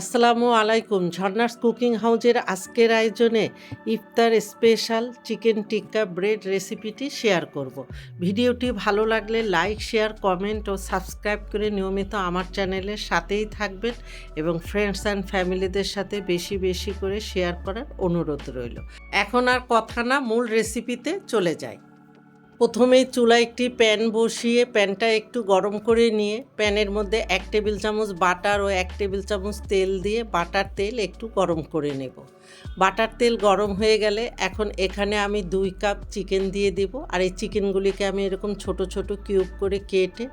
আসসালামু আলাইকুম। ঝর্ণাস কুকিং হাউজের আজকের আয়োজনে ইফতার স্পেশাল চিকেন টিক্কা ব্রেড রেসিপিটি শেয়ার করব। ভিডিওটি ভালো লাগলে লাইক, শেয়ার, কমেন্ট ও সাবস্ক্রাইব করে নিয়মিত আমার চ্যানেলের সাথেই থাকবেন এবং ফ্রেন্ডস অ্যান্ড ফ্যামিলিদের সাথে বেশি বেশি করে শেয়ার করার অনুরোধ রইল। এখন আর কথা না, মূল রেসিপিতে চলে যাই। প্রথমেই চুলায় একটি প্যান বসিয়ে প্যানটা একটু গরম করে নিয়ে, প্যানের মধ্যে এক টেবিল চামচ বাটার ও এক টেবিল চামচ তেল দিয়ে বাটার তেল একটু গরম করে নেব। বাটার তেল গরম হয়ে গেলে এখন এখানে আমি দুই কাপ চিকেন দিয়ে দেব আর এই চিকেনগুলিকে আমি এরকম ছোট ছোট কিউব করে কেটে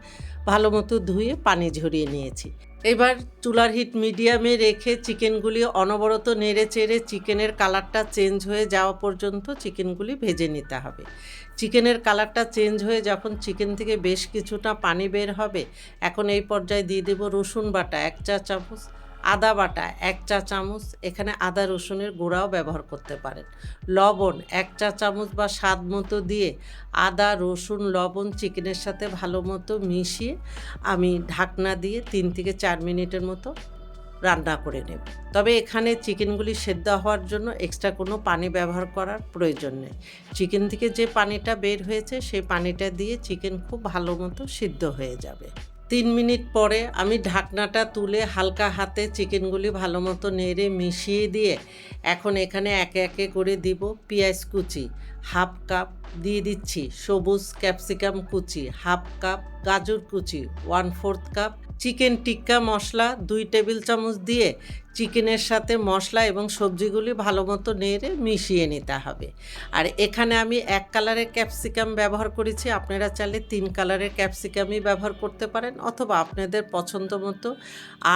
ভালো মতো ধুয়ে পানি ঝরিয়ে নিয়েছি। এবার চুলার হিট মিডিয়ামে রেখে চিকেনগুলি অনবরত নেড়ে চেড়ে চিকেনের কালারটা চেঞ্জ হয়ে যাওয়া পর্যন্ত চিকেনগুলি ভেজে নিতে হবে। চিকেনের কালারটা চেঞ্জ হয়ে যখন চিকেন থেকে বেশ কিছুটা পানি বের হবে, এখন এই পর্যায়ে দিয়ে দেব রসুন বাটা, এক চা চামচ আদা বাটা এক চা চামচ, এখানে আদা রসুনের গুঁড়াও ব্যবহার করতে পারেন। লবণ এক চা চামচ বা স্বাদ মতো দিয়ে আদা, রসুন, লবণ, চিকেনের সাথে ভালো মতো মিশিয়ে আমি ঢাকনা দিয়ে তিন থেকে চার মিনিটের মতো রান্না করে নেব। তবে এখানে চিকেনগুলি সেদ্ধ হওয়ার জন্য এক্সট্রা কোনো পানি ব্যবহার করার প্রয়োজন নেই। চিকেন থেকে যে পানিটা বের হয়েছে, সেই পানিটা দিয়ে চিকেন খুব ভালো মতো সিদ্ধ হয়ে যাবে। তিন মিনিট পরে আমি ঢাকনাটা তুলে হালকা হাতে চিকেনগুলি ভালো মতো নেড়ে মিশিয়ে দিয়ে এখন এখানে একে একে করে দিব পেঁয়াজ কুচি, হাফ কাপ দিয়ে দিচ্ছি সবুজ ক্যাপসিকাম কুচি, হাফ কাপ গাজর কুচি one fourth cup chicken tikka masala, দুই টেবিল চামচ দিয়ে চিকেনের সাথে মশলা এবং সবজিগুলি ভালো মতো নেড়ে মিশিয়ে নিতে হবে। আর এখানে আমি এক কালারের ক্যাপসিকাম ব্যবহার করেছি। আপনারা চাইলে তিন কালারের ক্যাপসিকামই ব্যবহার করতে পারেন অথবা আপনাদের পছন্দ মতো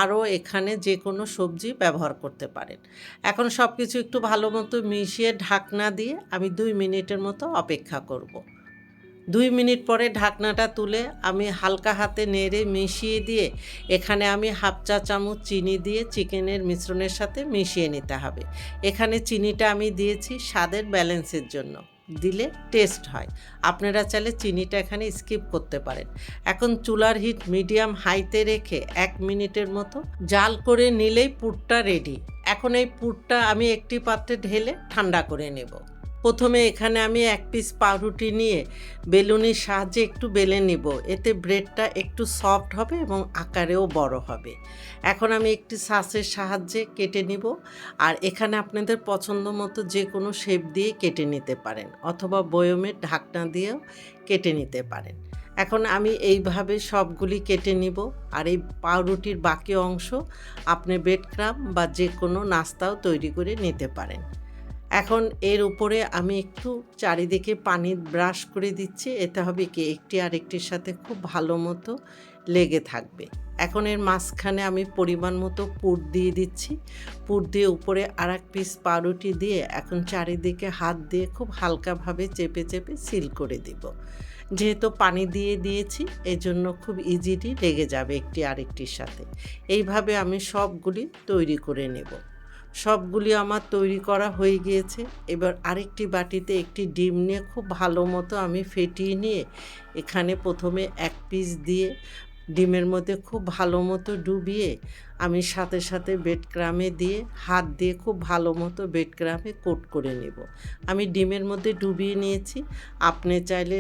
আরও এখানে যে কোনো সবজি ব্যবহার করতে পারেন। এখন সব কিছু একটু ভালো মতো মিশিয়ে ঢাকনা দিয়ে আমি দুই মিনিটের মতো অপেক্ষা করব। দুই মিনিট পরে ঢাকনাটা তুলে আমি হালকা হাতে নেড়ে মিশিয়ে দিয়ে এখানে আমি হাফ চা চামচ চিনি দিয়ে চিকেনের মিশ্রণের সাথে মিশিয়ে নিতে হবে। এখানে চিনিটা আমি দিয়েছি স্বাদের ব্যালেন্সের জন্য। দিলে টেস্ট হয়। আপনারা চাইলে চিনিটা এখানে স্কিপ করতে পারেন। এখন চুলার হিট মিডিয়াম হাইতে রেখে এক মিনিটের মতো জাল করে নিলেই পুরটা রেডি। এখন এই পুরটা আমি একটি পাত্রে ঢেলে ঠান্ডা করে নেব। প্রথমে এখানে আমি এক পিস পাউরুটি নিয়ে বেলুনির সাহায্যে একটু বেলে নিব। এতে ব্রেডটা একটু সফট হবে এবং আকারেও বড় হবে। এখন আমি একটি সাসের সাহায্যে কেটে নিব। আর এখানে আপনাদের পছন্দ মতো যে কোনো শেপ দিয়ে কেটে নিতে পারেন অথবা বয়মের ঢাকনা দিয়েও কেটে নিতে পারেন। এখন আমি এইভাবে সবগুলি কেটে নিব। আর এই পাউরুটির বাকি অংশ আপনি বেড ক্রাম বা যে কোনো নাস্তাও তৈরি করে নিতে পারেন। এখন এর উপরে আমি একটু চারিদিকে পানি ব্রাশ করে দিচ্ছি, এতে হবে কি একটি আরেকটির সাথে খুব ভালো মতো লেগে থাকবে। এখন এর মাঝখানে আমি পরিমাণ মতো পুর দিয়ে দিচ্ছি। পুর দিয়ে উপরে আর এক পিস পাউরুটি দিয়ে এখন চারিদিকে হাত দিয়ে খুব হালকাভাবে চেপে চেপে সিল করে দিব। যেহেতু পানি দিয়ে দিয়েছি, এজন্য খুব ইজিলি লেগে যাবে একটি আরেকটির সাথে। এইভাবে আমি সবগুলি তৈরি করে নেব। সবগুলি আমার তৈরি করা হয়ে গিয়েছে। এবার আরেকটি বাটিতে একটি ডিম নিয়ে খুব ভালো মতো আমি ফেটিয়ে নিয়ে এখানে প্রথমে এক পিস দিয়ে ডিমের মধ্যে খুব ভালো মতো ডুবিয়ে আমি সাথে সাথে বেড ক্রামে দিয়ে, হাত দিয়ে খুব ভালো মতো বেড ক্রামে কোট করে নেব। আমি ডিমের মধ্যে ডুবিয়ে নিয়েছি। আপনি চাইলে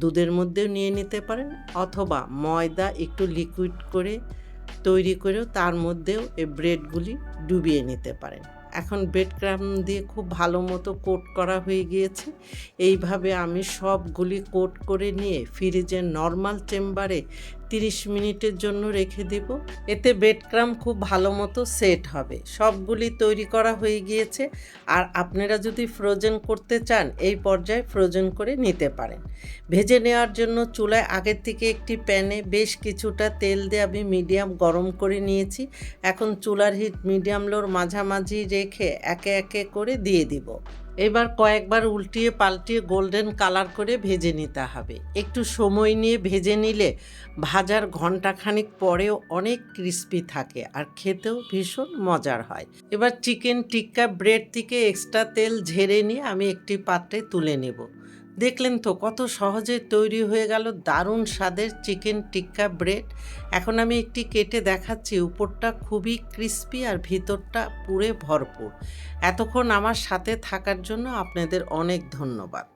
দুধের মধ্যেও নিয়ে নিতে পারেন অথবা ময়দা একটু লিকুইড করে তৈরি করেও তার মধ্যেও এই ব্রেডগুলি ডুবিয়ে নিতে পারেন। এখন ব্রেড ক্রাম দিয়ে খুব ভালো মতো কোট করা হয়ে গিয়েছে। এইভাবে আমি সবগুলি কোট করে নিয়ে ফ্রিজের নর্মাল চেম্বারে তিরিশ মিনিটের জন্য রেখে দেব। এতে বেড ক্রাম খুব ভালো মতো সেট হবে। সবগুলি তৈরি করা হয়ে গিয়েছে। আর আপনারা যদি ফ্রোজেন করতে চান, এই পর্যায়ে ফ্রোজেন করে নিতে পারেন। ভেজে নেওয়ার জন্য চুলায় আগের থেকে একটি প্যানে বেশ কিছুটা তেল দিয়ে আমি মিডিয়াম গরম করে নিয়েছি। এখন চুলার হিট মিডিয়াম লোর মাঝামাঝি রেখে একে একে করে দিয়ে দিব। এবার কয়েকবার উল্টিয়ে পাল্টিয়ে গোল্ডেন কালার করে ভেজে নিতে হবে। একটু সময় নিয়ে ভেজে নিলে ভাজার ঘন্টাখানিক পরেও অনেক ক্রিস্পি থাকে আর খেতেও ভীষণ মজার হয়। এবার চিকেন টিক্কা ব্রেড থেকে এক্সট্রা তেল ঝেড়ে নিয়ে আমি একটি পাত্রে তুলে নেব। দেখলেন তো কত সহজে তৈরি হয়ে গেল দারুণ স্বাদের চিকেন টিক্কা ব্রেড। এখন আমি একটি কেটে দেখাচ্ছি, উপরটা খুবই ক্রিস্পি আর ভিতরটা পুরে ভরপুর। এতক্ষণ আমার সাথে থাকার জন্য আপনাদের অনেক ধন্যবাদ।